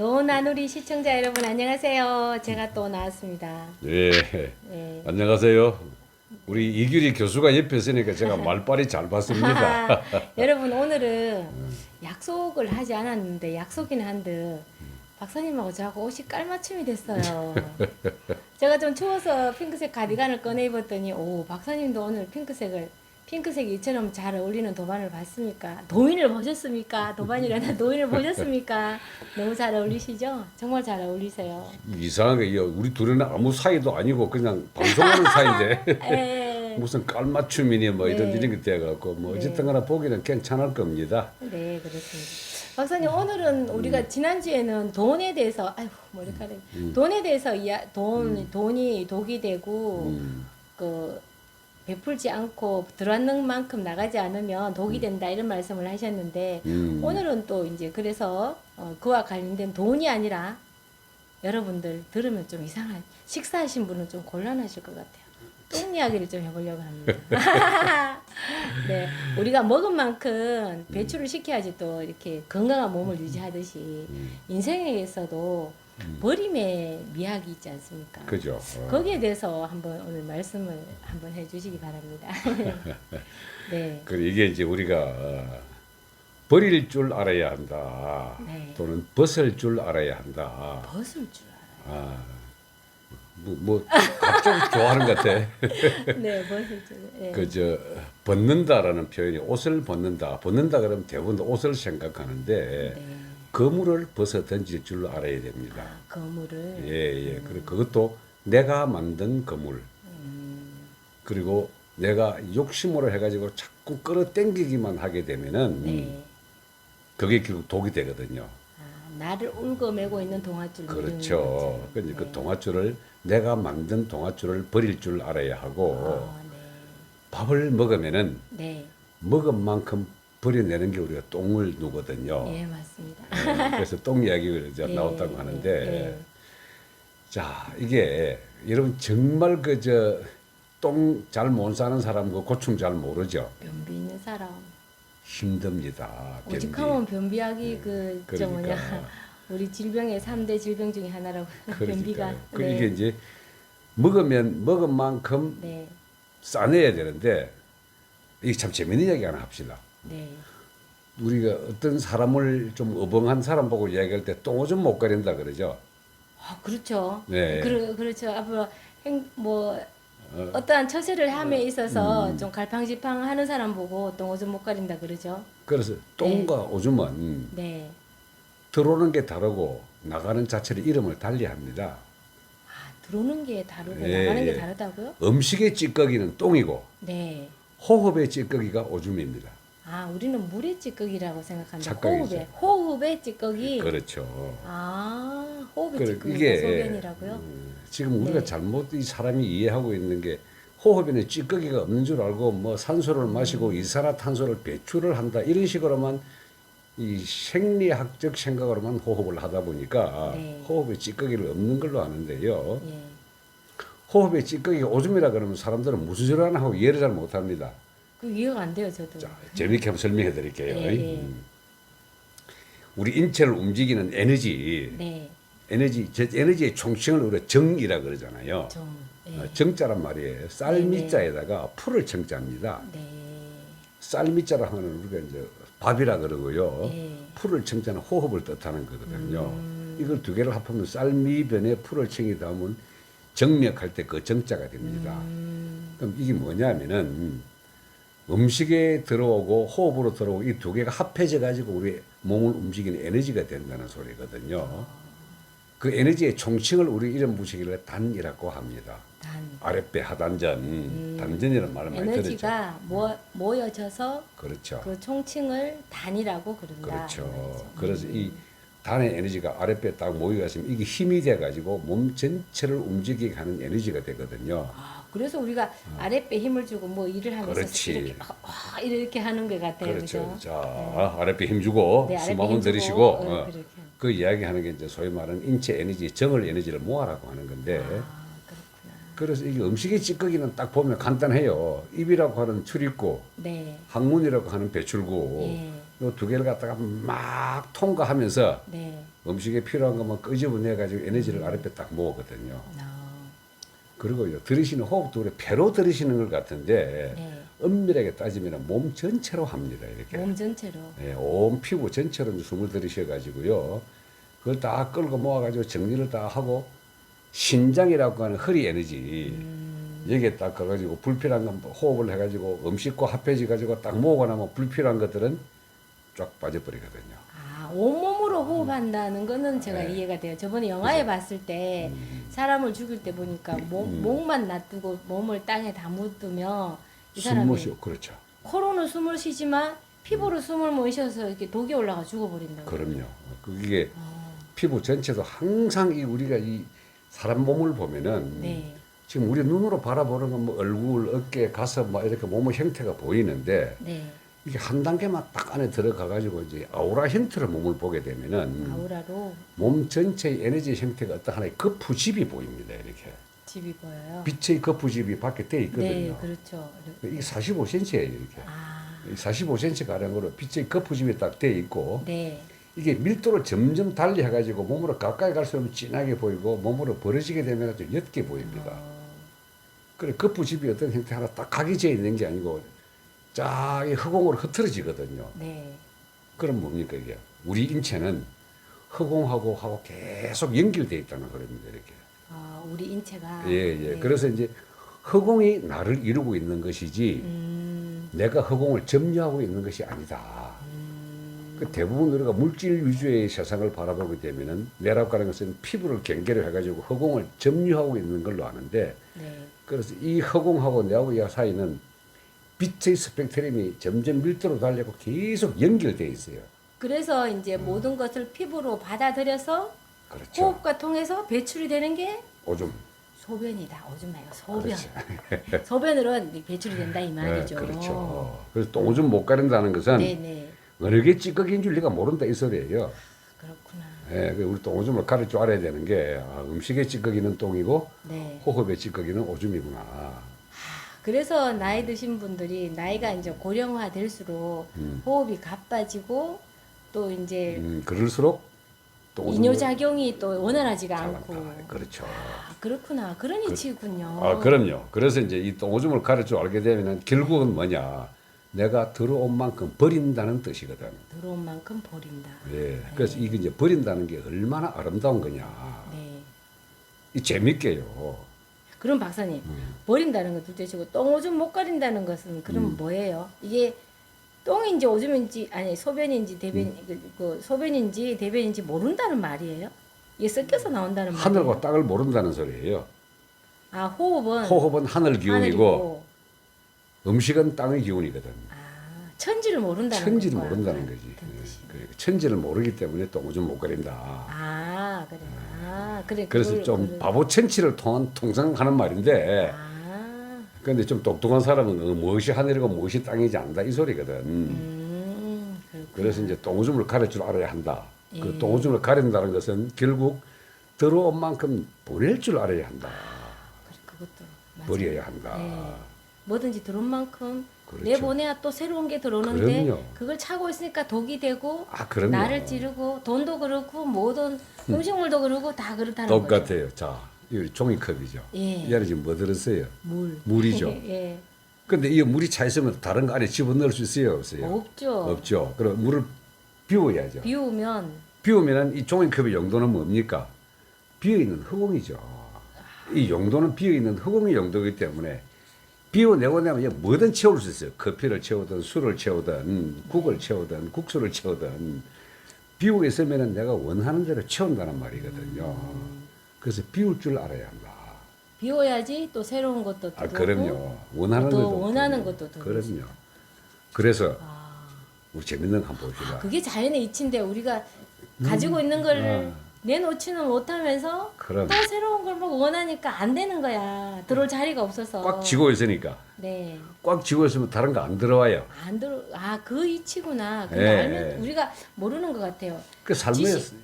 도나누리 시청자 여러분 안녕하세요. 제가 또 나왔습니다. 예. 예. 안녕하세요. 우리 이규리 교수가 옆에 있으니까 제가 말빨이 잘 받습니다. 여러분 오늘은 약속을 하지 않았는데 약속이긴 한데 박사님하고 저하고 옷이 깔맞춤이 됐어요. 제가 좀 추워서 핑크색 가디건을 꺼내 입었더니 오 박사님도 오늘 핑크색을 핑크색이 이처럼 잘 어울리는 도반을 봤습니까? 도인을 보셨습니까? 도반이라나 도인을 보셨습니까? 너무 잘 어울리시죠? 정말 잘 어울리세요. 이상하게 이 우리 둘은 아무 사이도 아니고 그냥 방송하는 사이인데 예. 무슨 깔맞춤이니 뭐 이런 네. 이런 게 돼갖고 뭐 네. 어쨌든 간에 보기는 괜찮을 겁니다. 네, 그렇습니다. 박사님 오늘은 우리가 지난주에는 돈에 대해서 아이고 머리카락 돈에 대해서 이야 돈 돈이 독이 되고 음. 그 베풀지 않고 들어왔는 만큼 나가지 않으면 독이 된다 이런 말씀을 하셨는데 음. 오늘은 또 이제 그래서 어, 그와 관련된 돈이 아니라 여러분들 들으면 좀 이상한 식사하신 분은 좀 곤란하실 것 같아요. 똥 이야기를 좀 해보려고 합니다. 네, 우리가 먹은 만큼 배출을 시켜야지 또 이렇게 건강한 몸을 유지하듯이 음. 인생에서도 버림의 미학이 있지 않습니까? 그죠. 어. 거기에 대해서 한번 오늘 말씀을 한번 해주시기 바랍니다. 네, 그 이게 이제 우리가 어, 버릴 줄 알아야 한다. 네. 또는 벗을 줄 알아야 한다. 벗을 줄 알아요. 아, 뭐, 뭐 갑자기 좋아하는 것 같아. 네, 벗을 줄. 네. 그저 벗는다라는 표현이 옷을 벗는다. 벗는다 그러면 대부분 옷을 생각하는데 네. 거물을 벗어 던질 줄 알아야 됩니다. 아, 거물을. 예, 예. 그리고 그것도 내가 만든 거물. 음, 그리고 내가 욕심으로 해가지고 자꾸 끌어당기기만 하게 되면은 네. 그게 결국 독이 되거든요. 아, 나를 울고매고 있는 동아줄. 그렇죠. 그 그러니까 그 동아줄을 내가 만든 동아줄을 버릴 줄 알아야 하고 아, 밥을 먹으면은 네. 네. 먹은 만큼 버려내는 게 우리가 똥을 누거든요. 예, 맞습니다. 예, 그래서 똥 이야기가 이제 예, 나왔다고 예, 하는데 예. 자 이게 여러분 정말 그 저 똥 잘 못 사는 사람 그 고충 잘 모르죠. 변비 있는 사람. 힘듭니다. 변비. 오직하면 변비약이 그, 저 그러니까. 뭐냐. 우리 질병의 삼대 질병 중에 하나라고. 변비가. 그러니까요. 그 이게 이제 먹으면 먹은 만큼 네. 싸내야 되는데 이게 참 재밌는 이야기 하나 합시다. 네. 우리가 어떤 사람을 좀 어벙한 사람 보고 이야기할 때 똥오줌 못 가린다 그러죠. 아, 그렇죠. 네. 그러, 그렇죠. 앞으로 행, 뭐 어, 떠한 처세를 함에 있어서 음. 좀 갈팡질팡 하는 사람 보고 똥오줌 못 가린다 그러죠. 그래서 똥과 오줌은 네. 들어오는 게 다르고 나가는 자체를 이름을 달리합니다. 아, 들어오는 게 다르고 예, 나가는 게 예. 다르다고요? 음식의 찌꺼기는 똥이고 네. 호흡의 찌꺼기가 오줌입니다. 아, 우리는 물의 찌꺼기라고 생각합니다. 착각이죠. 호흡의 호흡의 찌꺼기. 그렇죠. 아, 호흡의 그래, 찌꺼기가 이게 소변이라고요? 음, 지금 우리가 네. 잘못 이 사람이 이해하고 있는 게 호흡에는 찌꺼기가 없는 줄 알고 뭐 산소를 음. 마시고 이산화탄소를 배출을 한다 이런 식으로만 이 생리학적 생각으로만 호흡을 하다 보니까 네. 호흡에 찌꺼기를 없는 걸로 아는데요. 예. 호흡에 찌꺼기가 오줌이라 그러면 사람들은 무슨 소리 하나 하고 이해를 잘 못합니다. 그 이해가 안 돼요, 저도. 자, 재미있게 한번 설명해 드릴게요. 음. 우리 인체를 움직이는 에너지, 네. 에너지, 저 에너지의 총칭을 우리가 정이라 그러잖아요. 좀 예. 어, 정자란 말이에요. 쌀미자에다가 풀을 정자입니다. 네. 쌀미자라 하면 우리가 이제 밥이라 그러고요. 예. 풀을 청자는 호흡을 뜻하는 거거든요. 음. 이걸 두 개를 합하면 쌀미변에 풀을 청이 닿으면 정력할 때 그 정자가 됩니다. 음. 그럼 이게 뭐냐면은 음식에 들어오고 호흡으로 들어오고 이 두 개가 합해져 가지고 우리 몸을 움직이는 에너지가 된다는 소리거든요. 그 에너지의 총칭을 우리 이런 무식이를 단이라고 합니다. 단. 아랫배 하단전, 단전이라는 말을 많이 들었죠. 음. 에너지가 모, 모여져서 그렇죠. 그 총칭을 단이라고 부른다. 그렇죠. 이 말이죠. 그래서 음. 이 단의 에너지가 아랫배에 딱 모여가시면 이게 힘이 돼가지고 몸 전체를 움직이게 하는 에너지가 되거든요. 아, 그래서 우리가 아랫배 힘을 주고 뭐 일을 하면서 어. 그렇지. 이렇게 막, 와, 이렇게 하는 것 같아요. 그렇죠. 그죠? 자, 아랫배 힘주고 네, 아랫배 숨 한번 힘 주고, 들이쉬고 어, 어, 그렇게. 그 이야기하는 게 이제 소위 말하는 인체 에너지, 정을 에너지를 모아라고 하는 건데 아, 그렇구나. 그래서 이게 음식의 찌꺼기는 딱 보면 간단해요. 입이라고 하는 출입구, 네. 항문이라고 하는 배출구 예. 요두 개를 갖다가 막 통과하면서 네. 음식에 필요한 것만 끄집어내 가지고 에너지를 아랫배 딱 모으거든요. 아, 그리고요 들이쉬는 호흡도 우리 배로 들이쉬는 것 같은데 네. 엄밀하게 따지면 몸 전체로 합니다 이렇게. 몸 전체로. 예, 온 피부 전체로 이제 숨을 들이셔 가지고요. 그걸 다 끌고 모아 가지고 정리를 다 하고 신장이라고 하는 허리 에너지 음, 여기에 딱 가가지고 불필요한 건 호흡을 해가지고 음식과 합해지 가지고 딱 모으고 나면 불필요한 것들은 쫙 빠져버리거든요. 아, 온몸으로 호흡한다는 거는 제가 네. 이해가 돼요. 저번에 영화에 봤을 때 음. 사람을 죽일 때 보니까 목, 음. 목만 놔두고 몸을 땅에 다 묻으면 이숨 사람이 모시고 그렇죠. 코로는 숨을 쉬지만 피부로 숨을 못 쉬어서 이렇게 독이 올라가 죽어버린다고. 그럼요. 그게 어, 피부 전체도 항상 이 우리가 이 사람 몸을 보면은 네. 지금 우리 눈으로 바라보는 건 뭐 얼굴, 어깨, 가슴 막 이렇게 몸의 형태가 보이는데 네. 이게 한 단계만 딱 안에 들어가 가지고 이제 아우라 형태로 몸을 보게 되면은 아우라로 몸 전체의 에너지 형태가 어떤 하나의 거푸집이 보입니다. 이렇게 집이 보여요. 빛의 거푸집이 밖에 돼 네, 있거든요. 그렇죠. 이게 45cm예요. 이렇게 아, 45cm 가량으로 빛의 거푸집이 딱돼 있고 네. 이게 밀도를 점점 달리 해가지고 몸으로 가까이 갈수록 진하게 보이고 몸으로 벌어지게 되면 좀 옅게 보입니다. 어, 그래 거푸집이 어떤 형태 하나 딱 각이 져 있는 게 아니고 쫙이 허공으로 흐트러지거든요. 네. 그럼 뭡니까 이게? 우리 인체는 허공하고 하고 계속 연결돼 있다는 거입니다. 이렇게. 아, 우리 인체가. 예, 예. 네. 그래서 이제 허공이 나를 이루고 있는 것이지 음, 내가 허공을 점유하고 있는 것이 아니다. 음, 그 대부분 우리가 물질 위주의 세상을 바라보게 되면은 뇌라고하는 것은 피부를 경계로 해가지고 허공을 점유하고 있는 걸로 아는데 네. 그래서 이 허공하고 내하고 이 사이는 빛의 스펙트럼이 점점 밀도로 달리고 계속 연결돼 있어요. 그래서 이제 모든 것을 피부로 받아들여서 그렇죠. 호흡과 통해서 배출이 되는 게 오줌. 소변이다. 오줌 말고 소변. 그렇죠. 소변으로 배출이 된다 이 네, 말이죠. 그렇죠. 그래서 또 오줌 못 가린다는 것은 네네. 어느 게 찌꺼기인 줄 네가 모른다 이 소리예요. 그렇구나. 예, 그 우리 또 오줌을 가릴 줄 알아야 되는 게 아, 음식의 찌꺼기는 똥이고 네. 호흡의 찌꺼기는 오줌이구나. 그래서 나이 드신 분들이 나이가 이제 고령화 될수록 음. 호흡이 가빠지고 또 이제 음, 그럴수록 또 오줌을 이뇨 작용이 또 원활하지가 잘 않고. 난다. 그렇죠. 아, 그렇구나. 그런 이치군요. 아, 그럼요. 그래서 이제 이 똥오줌을 가릴 줄 알게 되면은 결국은 뭐냐? 내가 들어온 만큼 버린다는 뜻이거든. 들어온 만큼 버린다. 예. 그래서 이게 이제 버린다는 게 얼마나 아름다운 거냐. 네. 이 재밌게요. 그럼 박사님 음. 버린다는 건 둘째치고 똥 오줌 못 가린다는 것은 그럼 뭐예요? 이게 똥인지 오줌인지 아니 소변인지 대변 음. 그, 그 소변인지 대변인지 모른다는 말이에요? 이게 섞여서 나온다는 말이에요? 하늘과 땅을 모른다는 소리예요. 아 호흡은 호흡은 하늘 기운이고 하늘이고 음식은 땅의 기운이거든. 아 천지를 모른다는 천지를 거구나. 모른다는 거지. 예. 뜻이. 그러니까 천지를 모르기 때문에 똥오줌 못 가린다. 아 그래 아 그래 그래서 그걸- 좀 그걸- 바보 천치를 통한 통상 하는 말인데 아 근데 좀 똑똑한 사람은 어, 무엇이 하늘이고 무엇이 땅이지 안다 이 소리거든. 음 그렇구나. 그래서 이제 똥오줌을 가릴 줄 알아야 한다. 예. 그 똥오줌을 가린다는 것은 결국 들어온 만큼 보낼 줄 알아야 한다. 그래, 그것도 맞아요. 버려야 한다. 네. 뭐든지 들어온 만큼 그렇죠. 내보내야 또 새로운 게 들어오는데 그럼요. 그걸 차고 있으니까 독이 되고 아, 그럼요. 나를 찌르고 돈도 그렇고 모든 음식물도 그렇고 다 그렇다는 거죠. 똑같아요. 자, 이 종이컵이죠. 예. 이 안에 지금 뭐 들었어요? 물. 물이죠. 예. 근데 이 물이 차 있으면 다른 거 안에 집어넣을 수 있어요, 없어요? 없죠. 없죠. 그럼 물을 비워야죠. 비우면 비우면은 이 종이컵의 용도는 뭡니까? 비어 있는 허공이죠. 이 용도는 비어 있는 허공의 용도이기 때문에 비워내고 나면 이제 뭐든 채울 수 있어요. 커피를 채우든 술을 채우든 국을 채우든 국수를 채우든 비우고 있으면은 내가 원하는 대로 채운다는 말이거든요. 그래서 비울 줄 알아야 한다. 비워야지 또 새로운 것도 아, 들어오고 그럼요. 원하는 또 것도 원하는. 것도 들어오고. 그럼요. 그래서 아, 우리 재밌는 거 한번 봅시다. 그게 자연의 이치인데 우리가 가지고 있는 걸 아. 내놓지는 못하면서 그럼. 또 새로운 걸 막 원하니까 안 되는 거야. 들어올 자리가 없어서. 꽉 쥐고 있으니까 네. 꽉 쥐고 있으면 다른 거 안 들어와요. 안 들어 아 그 이치구나. 근데 예, 알면 예. 우리가 모르는 것 같아요. 그 삶에 지식.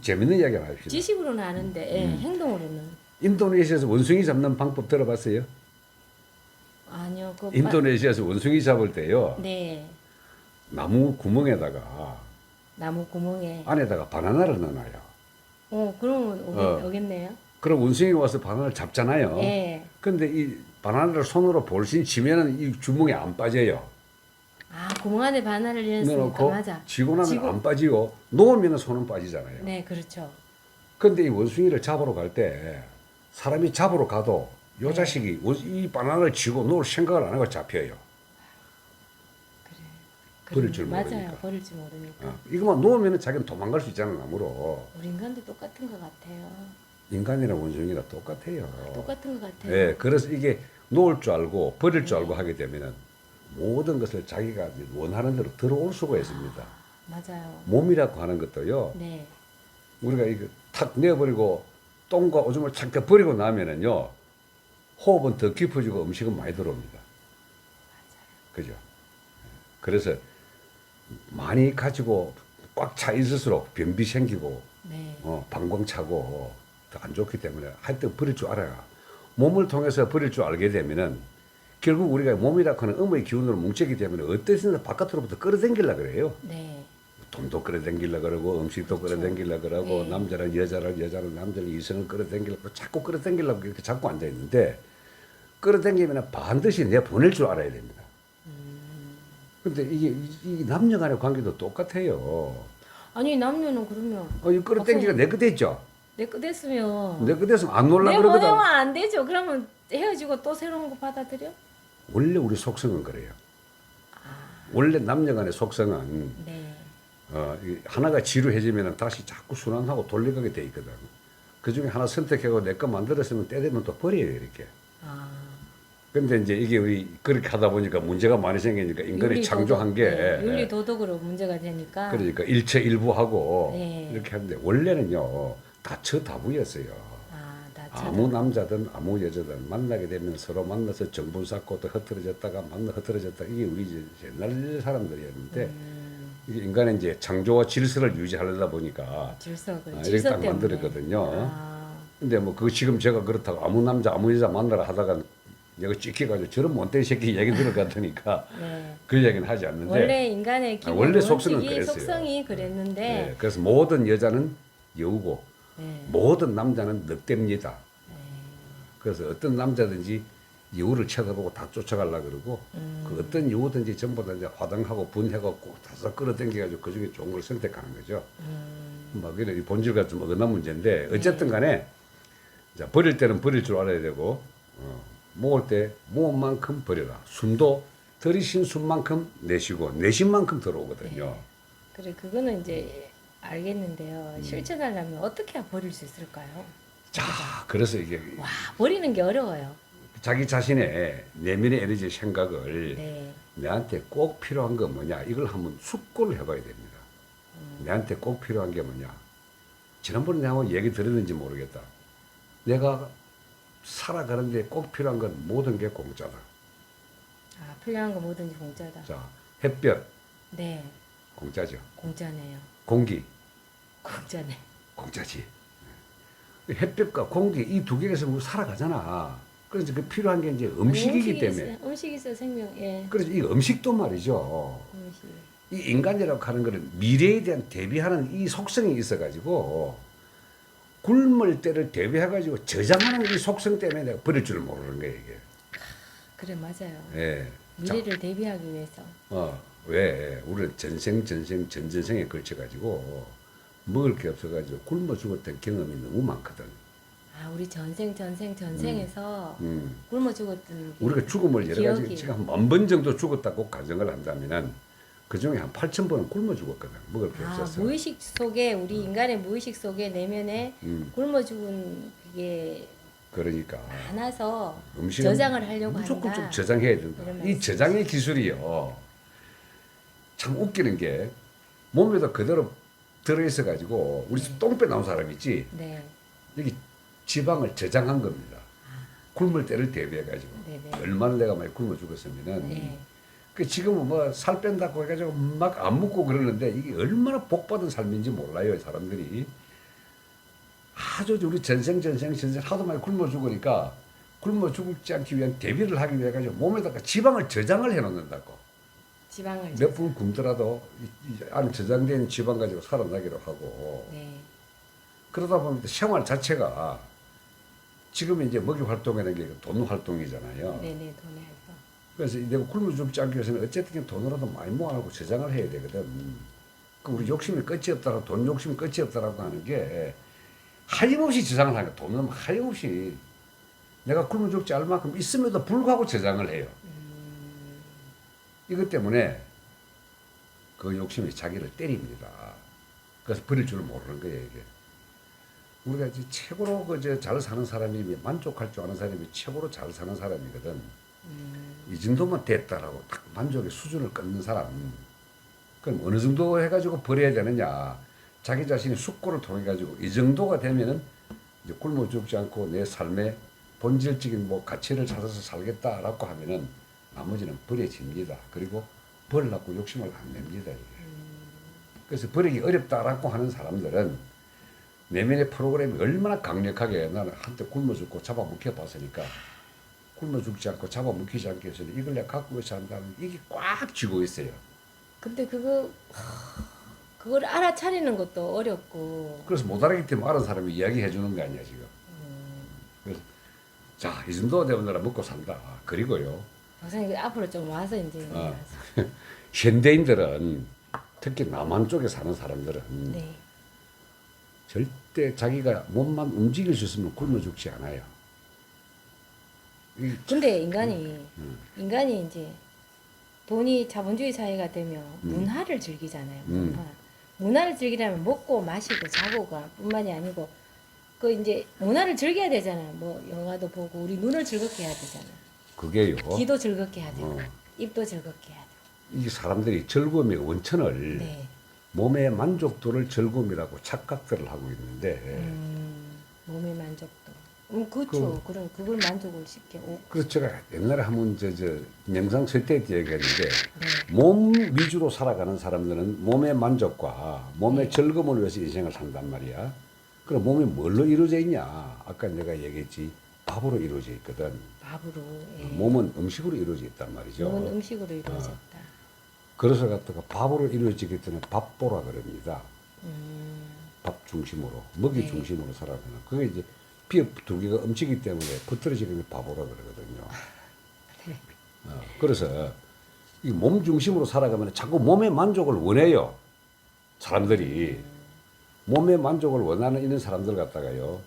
재밌는 이야기 합시다. 지식으로는 아는데 예, 음. 행동으로는 인도네시아에서 원숭이 잡는 방법 들어봤어요? 아니요. 그 인도네시아에서 원숭이 잡을 때요. 네. 나무 구멍에다가 나무 구멍에. 안에다가 바나나를 넣어놔요. 어, 그러면 오겠, 어. 오겠네요. 그럼 원숭이가 와서 바나나를 잡잖아요. 예. 근데 이 바나나를 손으로 볼신 치면은 이 주먹에 안 빠져요. 아, 구멍 안에 바나나를 넣어놓고 맞아. 쥐고 나면 쥐고- 안 빠지고 놓으면 손은 빠지잖아요. 네, 그렇죠. 근데 이 원숭이를 잡으러 갈 때 사람이 잡으러 가도 요 네. 자식이 원- 이 바나나를 쥐고 놓을 생각을 안 하고 잡혀요. 버릴 줄 맞아요. 모르니까. 버릴 줄 모르니까. 어, 이거만 놓으면 자기는 도망갈 수 있잖아 나무로. 우리 인간도 똑같은 것 같아요. 인간이나 원숭이나 똑같아요. 똑같은 것 같아요. 예, 그래서 이게 놓을 줄 알고 버릴 줄 알고 하게 되면은 모든 것을 자기가 원하는 대로 들어올 수가 있습니다. 맞아요. 몸이라고 하는 것도요. 네. 우리가 이거 탁 내버리고 똥과 오줌을 잠깐 버리고 나면은요. 호흡은 더 깊어지고 음식은 많이 들어옵니다. 그죠? 그래서 많이 가지고 꽉 차 있을수록 변비 생기고 네. 어, 방광 차고 더안 좋기 때문에 하여튼 버릴 줄 알아야 몸을 통해서 버릴 줄 알게 되면은 결국 우리가 몸이라 하는 음의 기운으로 뭉치기 때문에 어떠신지 바깥으로부터 끌어당기려 그래요. 네. 돈도 끌어당기려 그러고 음식도 끌어당기려 그러고 네. 남자는 여자를 여자는 남자는 이성을 끌어당기려고 자꾸 끌어당기려고 이렇게 자꾸 앉아 있는데 끌어당기면 반드시 내 보낼 줄 알아야 됩니다. 근데 이게 이- 이 남녀 간의 관계도 똑같아요. 아니 남녀는 그러면 어, 이 끌어당기가 내 끝에 있죠. 내거 됐으면 내 끝에 있으면 안 놀라 내 그러거든. 보내면 안 되죠. 그러면 헤어지고 또 새로운 거 받아들여? 원래 우리 속성은 그래요. 아. 원래 남녀 간의 속성은 네. 어, 이 하나가 지루해지면 다시 자꾸 순환하고 돌려가게 돼 있거든. 그 중에 하나 선택하고 내 거 만들었으면 때 되면 또 버려요, 이렇게. 아. 근데 이제 이게 우리 그렇게 하다 보니까 문제가 많이 생기니까 인간이 윤리 창조한 도덕, 게 네, 윤리 도덕으로 문제가 되니까. 그러니까 일체 일부하고 네. 이렇게 하는데 원래는요 다처다부였어요. 아, 나 아무 남자든 아무 여자든 만나게 되면 서로 만나서 정분 쌓고 또 흩어졌다가 만나 흩어졌다 이게 우리 이제 옛날 사람들이었는데 음, 이게 인간의 이제 창조와 질서를 유지하려다 보니까 질서를 아, 이렇게 질서 딱 때문에. 만들었거든요. 아, 근데 뭐 그 지금 제가 그렇다고 아무 남자 아무 여자 만나라 하다가 내가 찍혀가지고 저런 못된 새끼 얘기 들을 것 같으니까 네. 그 얘기는 하지 않는데 원래 인간의 아, 기본 원래 속성은 그랬어요. 속성이 그랬는데 네, 그래서 모든 여자는 여우고 네. 모든 남자는 늑대입니다. 네. 그래서 어떤 남자든지 여우를 쳐다보고 다 쫓아가려 그러고 음. 그 어떤 여우든지 전부 다 이제 화장하고 분해갖고 다서 끌어당겨가지고 그 중에 좋은 걸 선택하는 거죠. 음, 막 이런 이 본질과 좀 어긋난 문제인데 네. 어쨌든 간에 자, 버릴 때는 버릴 줄 알아야 되고 어, 모을 때 모은 만큼 버려라. 숨도 들이신 숨만큼 내쉬고 내쉰 만큼 들어오거든요. 네. 그래 그거는 이제 알겠는데요. 음. 실천하려면 어떻게 버릴 수 있을까요? 자, 그래서 이게 와 버리는 게 어려워요. 자기 자신의 내면의 에너지 생각을 네. 내한테 꼭 필요한 건 뭐냐 이걸 한번 숙고를 해봐야 됩니다. 음. 내한테 꼭 필요한 게 뭐냐 지난번에 내가 한번 얘기 들었는지 모르겠다. 내가 살아가는데 꼭 필요한 건 모든 게 공짜다. 아 필요한 거 뭐든지 공짜다. 자 햇볕 네 공짜죠. 공짜네요. 공기 공짜네. 공짜지. 햇볕과 공기 이 두 개에서 우리 살아가잖아. 그래서 그 필요한 게 이제 음식이기 음식이 때문에. 있어, 음식 있어 생명 예 그래서 이 음식도 말이죠. 음식. 이 인간이라고 하는 거는 미래에 대한 대비하는 이 속성이 있어가지고 굶을 때를 대비해가지고 저장하는 이 속성 때문에 내가 버릴 줄 모르는 거예요 이게. 그래 맞아요. 예. 자, 미래를 대비하기 위해서. 어, 왜 우리는 전생 전생 전전생에 걸쳐가지고 먹을 게 없어가지고 굶어 죽었던 경험이 너무 많거든. 아 우리 전생 전생 전생에서 음. 굶어 죽었던 게 우리가 죽음을 여러 가지 기억이. 지금 한 만 번 정도 죽었다고 가정을 한다면은 그 중에 한 8천 번은 굶어 죽었거든. 먹을 게 아 없었어. 무의식 속에 우리 인간의 무의식 속에 내면에 음, 굶어 죽은 그게 그러니까 많아서 음식은 저장을 하려고 무조건 한다. 좀 저장해야 된다. 이런 이 말씀. 저장의 기술이요. 참 웃기는 게 몸에다 그대로 들어있어 가지고 우리 집 똥배 나온 사람 있지. 네, 여기 지방을 저장한 겁니다. 굶을 때를 대비해 가지고 네 네. 얼마나 내가 많이 굶어 죽었으면은 네. 그 지금은 뭐 살 뺀다고 해가지고 막 안 먹고 그러는데 이게 얼마나 복받은 삶인지 몰라요 사람들이 아주 우리 전생 전생 전생 하도 많이 굶어 죽으니까 굶어 죽지 않기 위한 대비를 하기 위해 가지고 몸에다가 지방을 저장을 해놓는다고 지방을 몇 분 굶더라도 안에 저장된 지방 가지고 살아나기로 하고 네. 그러다 보면 생활 자체가 지금 이제 먹이 활동이라는 게 돈 활동이잖아요. 네네 돈에 해서 그래서 내가 굶어 죽지 않기 위해서는 어쨌든 돈으로도 많이 모아놓고 저장을 해야 되거든. 그 우리 욕심이 끝이 없다라고 돈 욕심 끝이 없다라고 하는 게 하염없이 저장을 하니까 돈은 하염없이 내가 굶어 죽지 않을 만큼 있음에도 불구하고 저장을 해요. 이것 때문에 그 욕심이 자기를 때립니다. 그래서 버릴 줄 모르는 거예요, 이게. 우리가 이제 최고로 그잘 사는 사람이 만족할 줄 아는 사람이 최고로 잘 사는 사람이거든. 이 정도만 됐다라고 딱 만족의 수준을 끊는 사람. 그럼 어느 정도 해가지고 버려야 되느냐. 자기 자신이 숙고를 통해 가지고 이 정도가 되면은 이제 굶어 죽지 않고 내 삶의 본질적인 뭐 가치를 찾아서 살겠다라고 하면은 나머지는 버려집니다. 그리고 버리려고 욕심을 안 냅니다. 이게. 그래서 버리기 어렵다라고 하는 사람들은 내면의 프로그램이 얼마나 강력하게 나는 한때 굶어 죽고 잡아먹혀 봤으니까 굶어 죽지 않고 잡아먹히지 않기 위해서는 이걸 내가 갖고 있어야 한다는 이게 꽉 쥐고 있어요. 근데 그거 하, 그걸 알아차리는 것도 어렵고 그래서 못 알아기 때문에 아는 사람이 이야기해 주는 거 아니야 지금. 그래서 자 이 정도 되면 나라 먹고 산다. 그리고요 박사님 앞으로 좀 와서 이제 어. 현대인들은 특히 남한 쪽에 사는 사람들은 네. 절대 자기가 몸만 움직일 수 있으면 굶어 죽지 않아요. 이 근데 인간이 음. 인간이 이제 돈이 자본주의 사회가 되면 문화를 즐기잖아요. 음. 문화. 문화를 즐기려면 먹고 마시고 자고가 뿐만이 아니고 그 이제 문화를 즐겨야 되잖아요. 뭐 영화도 보고 우리 눈을 즐겁게 해야 되잖아요. 그게요. 귀도 즐겁게 해야 되고 어. 입도 즐겁게 해야 되고. 이 사람들이 즐거움의 원천을 네. 몸의 만족도를 즐거움이라고 착각들을 하고 있는데 음, 몸의 만족도. 음, 그렇죠. 그, 런 그걸 만족을 쉽게. 오, 그래서 제가 옛날에 한번 저, 저 명상 설때 때 얘기했는데 네. 몸 위주로 살아가는 사람들은 몸의 만족과 몸의 네. 즐거움을 위해서 인생을 산단 말이야. 그럼 몸이 뭘로 이루어져 있냐? 아까 내가 얘기했지 밥으로 이루어져 있거든. 밥으로. 예. 몸은 음식으로 이루어져 있단 말이죠. 몸은 음식으로 이루어졌다. 그래서 갖다가 밥으로 이루어지기 때문에 밥보라 그럽니다. 음, 밥 중심으로 먹이 네. 중심으로 살아가는 그게 이제 비업 두 개가 엄치기 때문에 붙들어지는 밥오라 그러거든요. 네. 어, 그래서 이 몸 중심으로 살아가면 자꾸 몸의 만족을 원해요. 사람들이 몸의 만족을 원하는 있는 사람들 갖다가요.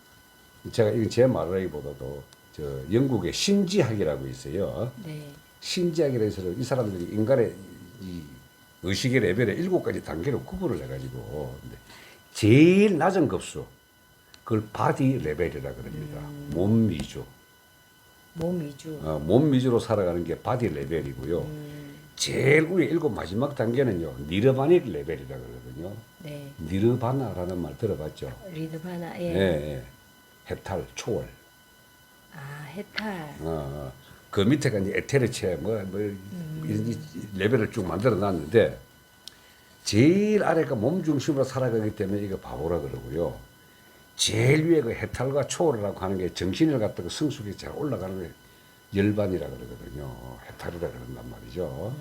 제가 이건 제 말하기보다도 저 영국의 신지학이라고 있어요. 네. 신지학이라 해서 이 사람들이 인간의 이 의식의 레벨의 일곱 가지 단계로 구분을 해가지고 제일 낮은 급수 그걸 바디 레벨이라 그럽니다. 몸 위주. 몸 위주. 어, 몸 위주로 살아가는 게 바디 레벨이고요. 음, 제일 위에 일곱 마지막 단계는요 니르바닉 레벨이라 그러거든요. 네. 니르바나라는 말 들어봤죠? 리드바나. 예, 예. 예. 해탈, 초월. 아, 해탈. 어, 어. 그 밑에가 이제 에테르체 뭐, 뭐 이런 이 레벨을 쭉 만들어 놨는데 제일 아래가 몸 중심으로 살아가기 때문에 이거 바보라 그러고요. 제일 위에 그 해탈과 초월이라고 하는 게 정신을 갖다가 성숙이 잘 올라가는 게 열반이라 그러거든요. 해탈이라 그런단 말이죠.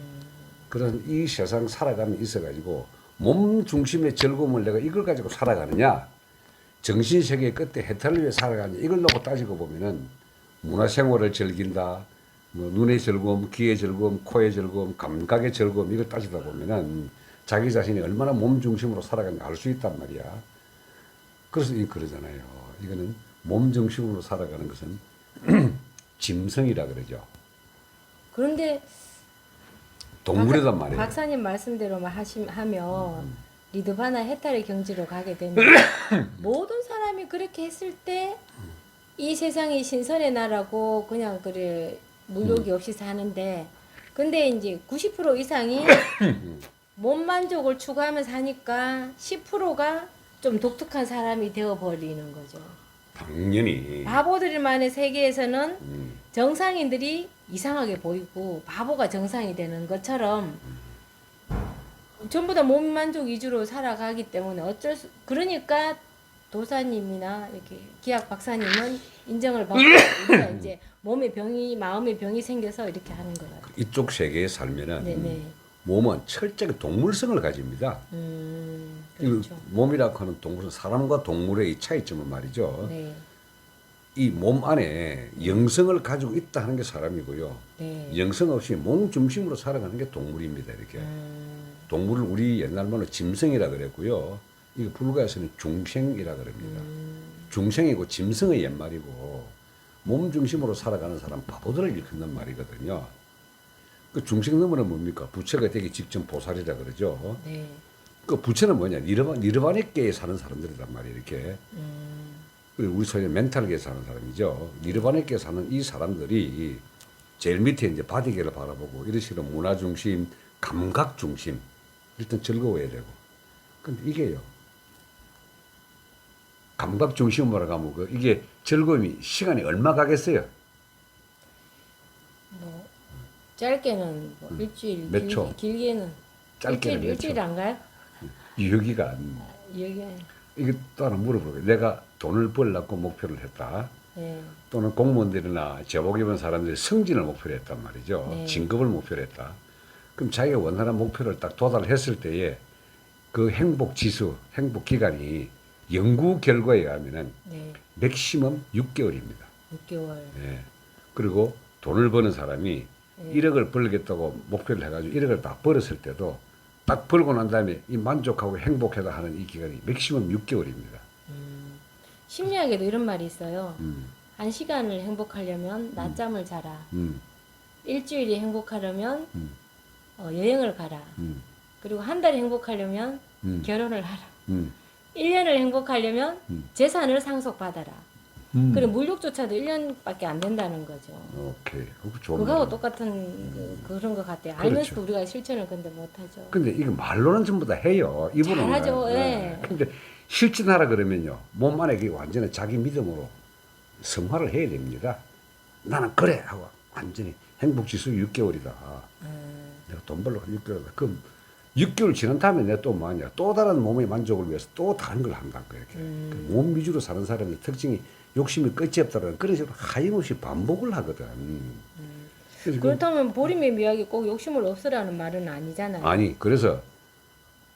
그런 이 세상 살아감이 있어가지고 몸 중심의 즐거움을 내가 이걸 가지고 살아가느냐 정신 세계 끝에 해탈을 위해 살아가느냐 이걸 놓고 따지고 보면은 문화생활을 즐긴다 뭐 눈의 즐거움, 귀의 즐거움, 코의 즐거움, 감각의 즐거움 이걸 따지다 보면은 자기 자신이 얼마나 몸 중심으로 살아가는지 알 수 있단 말이야. 그래서 이 그러잖아요. 이거는 몸 중심으로 살아가는 것은 짐승이라 그러죠. 그런데 동물이란 말이에요. 박사님 말씀대로만 하심 하면 리드바나 해탈의 경지로 가게 되면 모든 사람이 그렇게 했을 때 이 세상이 신선의 나라고 그냥 그래 물욕이 없이 사는데 근데 이제 90% 이상이 몸 만족을 추구하며 사니까 10%가 좀 독특한 사람이 되어 버리는 거죠. 당연히. 바보들만의 세계에서는 음, 정상인들이 이상하게 보이고 바보가 정상이 되는 것처럼 전부 다 몸 만족 위주로 살아가기 때문에 어쩔 수 그러니까 도사님이나 이렇게 기약 박사님은 인정을 받고 이제 몸에 병이 마음에 병이 생겨서 이렇게 하는 거예요. 이쪽 세계에 살면은 네네 몸은 철저하게 동물성을 가집니다. 음, 이 그렇죠. 몸이라고 하는 동물은 사람과 동물의 이 차이점은 말이죠. 네, 이몸 안에 영성을 가지고 있다 하는 게 사람이고요. 네. 영성 없이 몸 중심으로 살아가는 게 동물입니다. 이렇게 음, 동물을 우리 옛날 말로 짐승이라 그랬고요. 이거 불가에서는 중생이라 그럽니다. 음, 중생이고 짐승의 옛말이고 몸 중심으로 살아가는 사람 바보들을 일컫는 말이거든요. 그 중생 넘어는 뭡니까? 부처가 되기 직전 보살이라 그러죠. 네. 그 부처는 뭐냐? 니르바, 니르바네계에 사는 사람들이란 말이에요. 이렇게. 음, 그리고 우리 소위 멘탈계에 사는 사람이죠. 니르바네계에 사는 이 사람들이 제일 밑에 이제 바디계를 바라보고 이런 식으로 문화 중심, 감각 중심. 일단 즐거워야 되고. 근데 이게요. 감각 중심으로 가면 그 이게 즐거움이 시간이 얼마 가겠어요? 뭐 짧게는 뭐 일주일, 몇 길- 초? 길게는 짧게는 일주일, 몇 일주일 초? 안 가요? 여기가 안- 여기, 이게 또 하나 물어보고 내가 돈을 벌려고 목표를 했다. 네, 또는 공무원들이나 제복 입은 사람들이 승진을 목표로 했단 말이죠. 네. 진급을 목표로 했다. 그럼 자기가 원하는 목표를 딱 도달했을 때에 그 행복 지수, 행복 기간이 연구 결과에 의하면은 네, 맥시멈 6개월입니다. 6개월. 예. 그리고 돈을 버는 사람이 네. 1억을 벌겠다고 목표를 해가지고 1억을 다 벌었을 때도 딱 벌고 난 다음에 이 만족하고 행복하다 하는 이 기간이 맥시멈 6개월입니다. 음, 심리학에도 이런 말이 있어요. 음, 한 시간을 행복하려면 낮잠을 자라. 음, 일주일이 행복하려면 음, 어, 여행을 가라. 음, 그리고 한 달이 행복하려면 음, 결혼을 하라. 음, 1년을 행복하려면 음. 재산을 상속받아라. 음. 그리고 물욕조차도 1년밖에 안 된다는 거죠. 오케이. 그거 좋은 그거하고 말이네. 똑같은 그, 그런 것 같아요. 그렇죠. 알면서도 우리가 실천을 근데 못하죠. 근데 이거 말로는 전부 다 해요. 이분은. 잘하죠, 네. 예. 근데 실천하라 그러면요. 몸 안에 그게 완전히 자기 믿음으로 성화를 해야 됩니다. 나는 그래 하고 완전히 행복 지수 6개월이다. 음, 내가 돈 벌러 6개월이다. 그럼 6개월 지난 다음에 내가 또 뭐하냐. 또 다른 몸의 만족을 위해서 또 다른 걸 한다는 거예요. 이렇게. 음. 그몸 위주로 사는 사람의 특징이 욕심이 끝이 없다는 그런 식으로 하염없이 반복을 하거든. 그- 그렇다면 보림의 미학이 꼭 욕심을 없으라는 말은 아니잖아요. 아니 그래서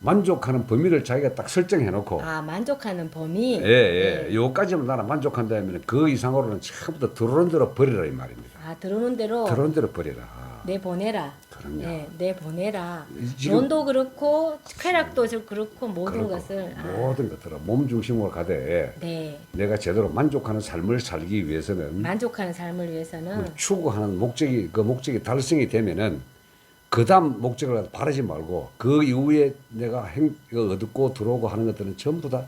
만족하는 범위를 자기가 딱 설정해 놓고 아, 만족하는 범위. 예, 예. 요까지만 나는 만족한다면 그 이상으로는 처음부터 들어오는 대로 버리라 이 말입니다. 아, 들어오는 대로 들어오는 대로 버리라. 내 보내라. 그럼요. 네, 내 보내라. 지금- 돈도 그렇고 쾌락도 좀 그렇고 모든 그렇고 것을 아, 모든 것들은 몸 중심으로 가되 네 내가 제대로 만족하는 삶을 살기 위해서는 만족하는 삶을 위해서는 그 추구하는 목적이 그 목적이 달성이 되면은 그다음 목적을 바르지 말고 그 이후에 내가 행 얻고 들어오고 하는 것들은 전부 다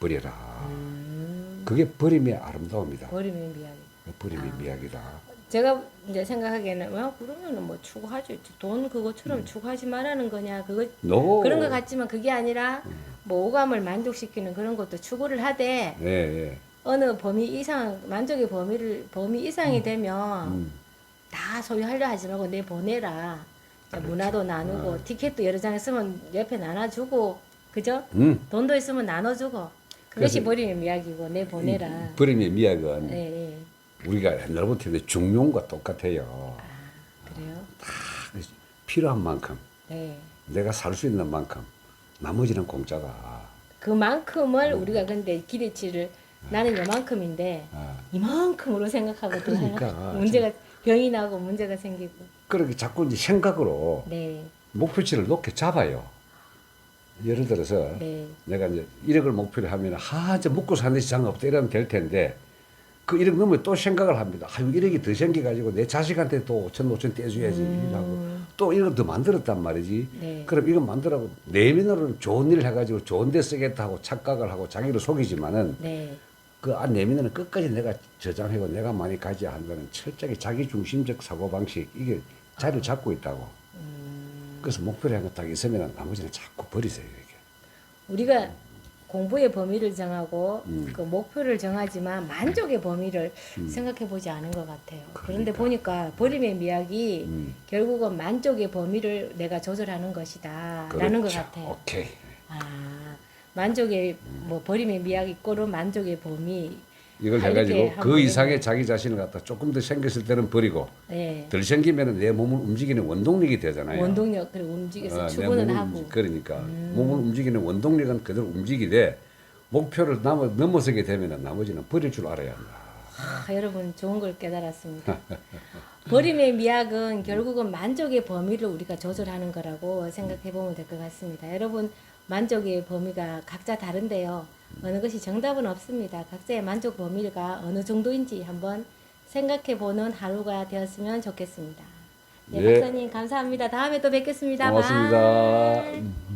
버려라. 음, 그게 버림의 아름다움이다. 버림의 미학. 버림의 아. 미학이다. 제가 이제 생각하기에는 와 그러면은 뭐 추구하죠. 돈 그것처럼 음. 추구하지 말라는 거냐. 그거 너 그런 것 같지만 그게 아니라 음. 뭐 오감을 만족시키는 그런 것도 추구를 하되 예, 예. 어느 범위 이상 만족의 범위를 범위 이상이 되면 음. 다 소유하려 하지 말고 내 보내라. 자, 그렇죠. 문화도 나누고 아. 티켓도 여러 장 있으면 옆에 나눠주고 그죠? 음. 돈도 있으면 나눠주고 그것이 버리는 이야기고 내 보내라. 이 버림의 미학은 예, 예. 우리가 옛날부터 이제 중용과 똑같아요. 그래요? 필요한 만큼 네. 내가 살 수 있는 만큼 나머지는 공짜다. 그만큼을 음. 우리가 근데 기대치를 나는 요만큼인데 아. 이만큼으로 생각하거든요. 그러니까. 문제가 병이 나고 문제가 생기고. 그렇게 자꾸 이제 생각으로 네, 목표치를 높게 잡아요. 예를 들어서 네, 내가 이제 1억을 목표로 하면 하, 이제 먹고 사는 데 지장 없다 이러면 될 텐데 그 1억 넘으면 또 생각을 합니다. 아유, 1억이 더 생겨가지고 내 자식한테 또 5천, 5천 떼줘야지 하고 또 1억 더 만들었단 말이지. 음. 네. 그럼 이거 만들라고 내면으로는 좋은 일을 해가지고 좋은 데 쓰겠다 하고 착각을 하고 자기를 속이지만은 네. 그 안 내면은 끝까지 내가 저장하고 내가 많이 가져야 한다는 철저하게 자기 중심적 사고 방식 이게 자리를 잡고 있다고. 음. 그래서 목표를 한거딱 있으면 나머지는 자꾸 버리세요 이게. 우리가 공부의 범위를 정하고 음. 그 목표를 정하지만 만족의 범위를 생각해 보지 않은 것 같아요. 그런데 그러니까. 보니까 버림의 미학이 음. 결국은 만족의 범위를 내가 조절하는 것이다. 라는 것 그렇죠. 같아요. 오케이. 아, 만족의 뭐 버림의 미학 이 꼬로 만족의 범위 이걸 해가지고 그 이상의 자기 자신을 갖다 조금 더 생겼을 때는 버리고 네. 덜 생기면 내 몸을 움직이는 원동력이 되잖아요. 원동력 그리고 움직여서 어, 몸을 하고 음. 그러니까 몸을 움직이는 원동력은 그대로 움직이되 목표를 넘어, 넘어서게 되면 나머지는 버릴 줄 알아야 한다. 아, 여러분 좋은 걸 깨달았습니다. 버림의 미학은 결국은 만족의 범위를 우리가 조절하는 거라고 생각해 보면 될 것 같습니다. 여러분 만족의 범위가 각자 다른데요. 어느 것이 정답은 없습니다. 각자의 만족 범위가 어느 정도인지 한번 생각해 보는 하루가 되었으면 좋겠습니다. 네, 네. 박사님 감사합니다. 다음에 또 뵙겠습니다. 고맙습니다. 바이.